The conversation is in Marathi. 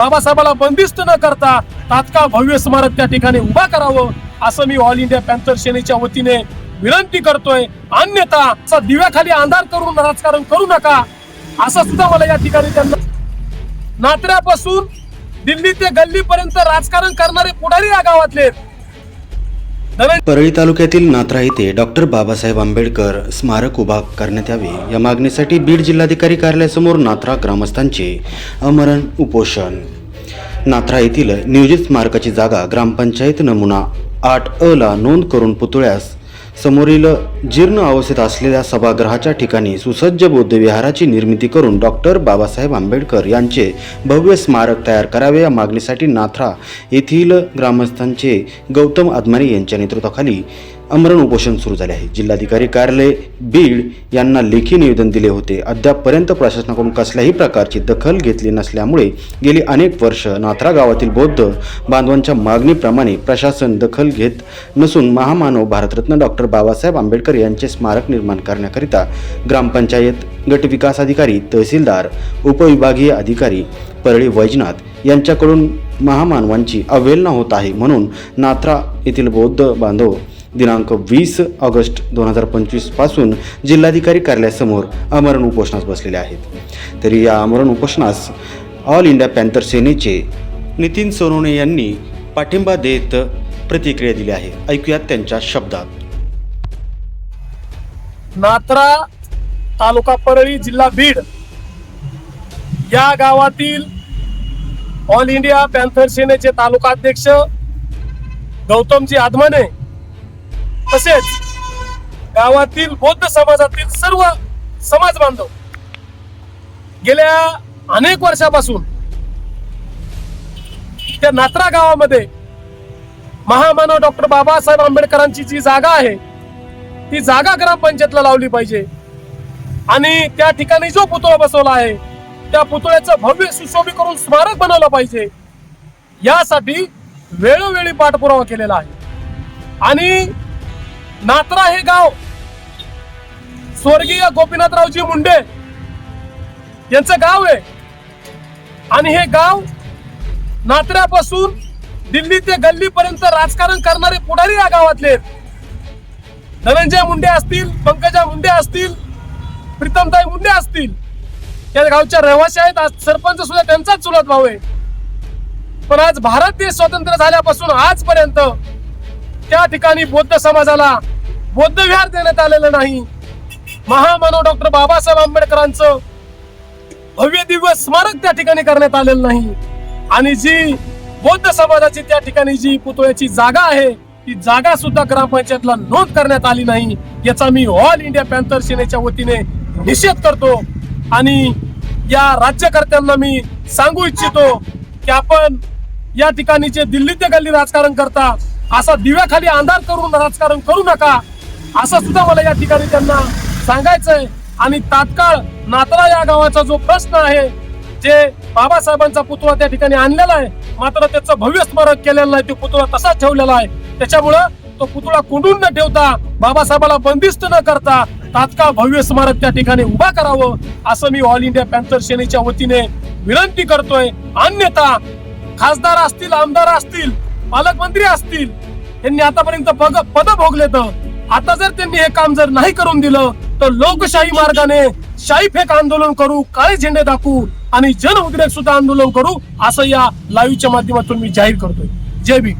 बाबासाहेबाला बंदिस्त न करता तात्काळ भव्य स्मारक त्या ठिकाणी उभा करावं असं मी ऑल इंडिया पॅन्थर सेनेच्या वतीने विनंती करतोय अन्यथा असा दिव्याखाली अंधार करून राजकारण करू नका असं सुद्धा मला या ठिकाणी त्यांना नात्र्यापासून दिल्ली ते गल्लीपर्यंत राजकारण करणारे पुढारी या गावातले आहेत. परळी तालुक्यातील नात्रा येथे डॉक्टर बाबासाहेब आंबेडकर स्मारक उभा करण्यात यावे. या मागणीसाठी बीड जिल्हाधिकारी कार्यालयासमोर नात्रा ग्रामस्थांचे अमरण उपोषण. नात्रा येथील नियोजित स्मारकाची जागा ग्रामपंचायत नमुना आठ अ ला नोंद करून पुतळ्यास समोरील जीर्ण अवस्थेत असलेल्या सभागृहाच्या ठिकाणी सुसज्ज बौद्ध विहाराची निर्मिती करून डॉक्टर बाबासाहेब आंबेडकर यांचे भव्य स्मारक तयार करावे या मागणीसाठी नाथरा येथील ग्रामस्थांचे गौतम आदमानी यांच्या नेतृत्वाखाली अमरण उपोषण सुरू झाले आहे. जिल्हाधिकारी कार्यालय बीड यांना लेखी निवेदन दिले होते. अद्यापपर्यंत प्रशासनाकडून कसल्याही प्रकारची दखल घेतली नसल्यामुळे गेली अनेक वर्ष नाथरा गावातील बौद्ध बांधवांच्या मागणीप्रमाणे प्रशासन दखल घेत नसून महामानव भारतरत्न डॉक्टर बाबासाहेब आंबेडकर यांचे स्मारक निर्माण करण्याकरिता ग्रामपंचायत गटविकास अधिकारी तहसीलदार उपविभागीय अधिकारी परळी वैजनाथ यांच्याकडून महामानवांची अवहेलना होत आहे म्हणून नाथरा येथील बौद्ध बांधव दिनांक वीस ऑगस्ट दोन हजार पंचवीसपासून जिल्हाधिकारी कार्यालयासमोर अमरण उपोषणास बसलेले आहेत. तरी या अमरण उपोषणास ऑल इंडिया पॅन्थर सेनेचे नितीन सोनवणे यांनी पाठिंबा देत प्रतिक्रिया दिली आहे. ऐकूयात त्यांच्या शब्दात. नात्रा तालुका परळी जिल्हा बीड या गावातील ऑल इंडिया पॅन्थर सेनेचे तालुका अध्यक्ष गौतमजी आदमाने तसेच गावातील बौद्ध समाजातील सर्व समाज बांधव गेल्या अनेक वर्षापासून त्या नात्रा गावामध्ये महामानव डॉक्टर बाबासाहेब आंबेडकरांची जी जागा आहे ती जागा ग्रामपंचायतला लावली पाहिजे. आणि त्या ठिकाणी जो पुतळा बसवला आहे त्या पुतळ्याचं भव्य सुशोभी करून स्मारक बनवलं पाहिजे. यासाठी वेळोवेळी पाठपुरावा केलेला आहे. आणि नात्रा हे गाव. स्वर्गीय गोपीनाथरावजी मुंडे यांचं गाव आहे. आणि हे गाव नात्र्यापासून दिल्ली ते गल्लीपर्यंत राजकारण करणारे पुढारी या गावातले धनंजय मुंडे असतील पंकजा मुंडे असतील प्रीतमताई मुंडे असतील. या गावच्या रहिवासी आहेत. आज सरपंच सुद्धा त्यांचाच चुलत भाऊ आहे. पण आज भारत देश स्वतंत्र झाल्यापासून आजपर्यंत त्या ठिकाणी बौद्ध समाजाला बौद्ध विहार देण्यात आलेलं नाही. महामानव डॉक्टर बाबासाहेब आंबेडकरांचं भव्य दिव्य स्मारक त्या ठिकाणी करण्यात आलेलं नाही. आणि जी बौद्ध समाजाची त्या ठिकाणी जी पुतळ्याची जागा आहे ती जागा सुद्धा ग्रामपंचायतला नोंद करण्यात आली नाही. याचा मी ऑल इंडिया पॅन्थर सेनेच्या वतीने निषेध करतो आणि या राज्यकर्त्यांना मी सांगू इच्छितो की आपण या ठिकाणी जे दिल्ली ते गल्ली राजकारण करता असा दिव्याखाली अंधार करून राजकारण करू नका. असं सुद्धा मला या ठिकाणी त्यांना सांगायचंय. आणि तात्काळ नातळा या गावाचा जो प्रश्न आहे जे बाबासाहेबांचा पुतळा त्या ठिकाणी आणलेला आहे मात्र त्याचं भव्य स्मारक केलेलं आहे तो पुतळा तसाच ठेवलेला आहे. त्याच्यामुळं तो पुतळा कुंडून न ठेवता बाबासाहेबाला बंदिस्त न करता तात्काळ भव्य स्मारक त्या ठिकाणी उभा करावं असं मी ऑल इंडिया पॅन्थर सेनेच्या वतीने विनंती करतोय. अन्यथा खासदार असतील आमदार असतील पालकमंत्री असतील. त्यांनी आतापर्यंत पद भोगले तर आता जर त्यांनी हे काम जर नाही करून दिलं तर लोकशाही मार्गाने शाही फेक आंदोलन करू काळे झेंडे दाखवू आणि जन उद्रेक सुद्धा आंदोलन करू असं या लाईव्हच्या माध्यमातून मी जाहीर करतोय. जय भीम.